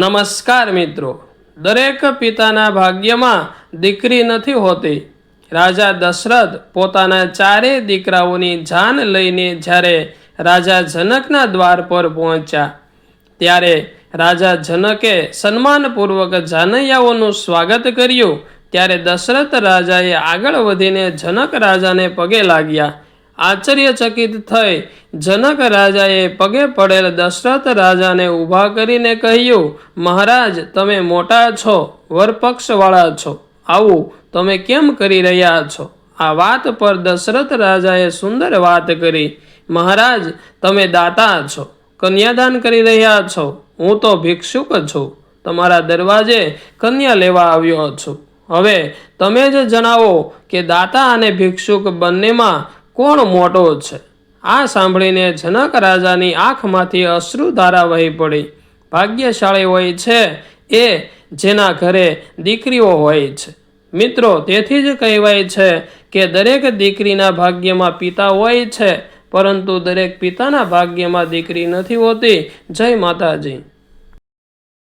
નમસ્કાર મિત્રો. દરેક પિતાના ભાગ્યમાં દીકરી નથી હોતી. રાજા દશરથ પોતાના ચારે દીકરાઓની જાન લઈને જ્યારે રાજા જનકના દ્વાર પર પહોંચ્યા, ત્યારે રાજા જનકે સન્માનપૂર્વક જાનૈયાઓનું સ્વાગત કર્યું. ત્યારે દશરથ રાજાએ આગળ વધીને જનક રાજાને પગે લાગ્યા. આશ્ચર્યચકિત થઈ જનક રાજાએ પગે પડેલ દશરથ રાજાને ઊભા કરીને કહ્યું, મહારાજ, તમે મોટા છો, વરપક્ષવાળા છો. આવું, તમે કેમ કરી રહ્યા છો? આ વાત પર દશરથ રાજાએ સુંદર વાત કરી, મહારાજ, તમે દાતા છો, કન્યાદાન કરી રહ્યા છો. હું તો ભિક્ષુક છું. તમારા દરવાજે કન્યા લેવા આવ્યો છું. હવે તમે જ જણાવો કે દાતા અને ભિક્ષુક બંનેમાં કોણ મોટો છે? આ સાંભળીને જનક રાજાની આંખમાંથી અશ્રુધારા વહી પડી. ભાગ્યશાળી હોય છે એ જેના ઘરે દીકરીઓ હોય છે. મિત્રો, તેથી જ કહેવાય છે કે દરેક દીકરીના ભાગ્યમાં પિતા હોય છે, પરંતુ દરેક પિતાના ભાગ્યમાં દીકરી નથી હોતી. જય માતાજી.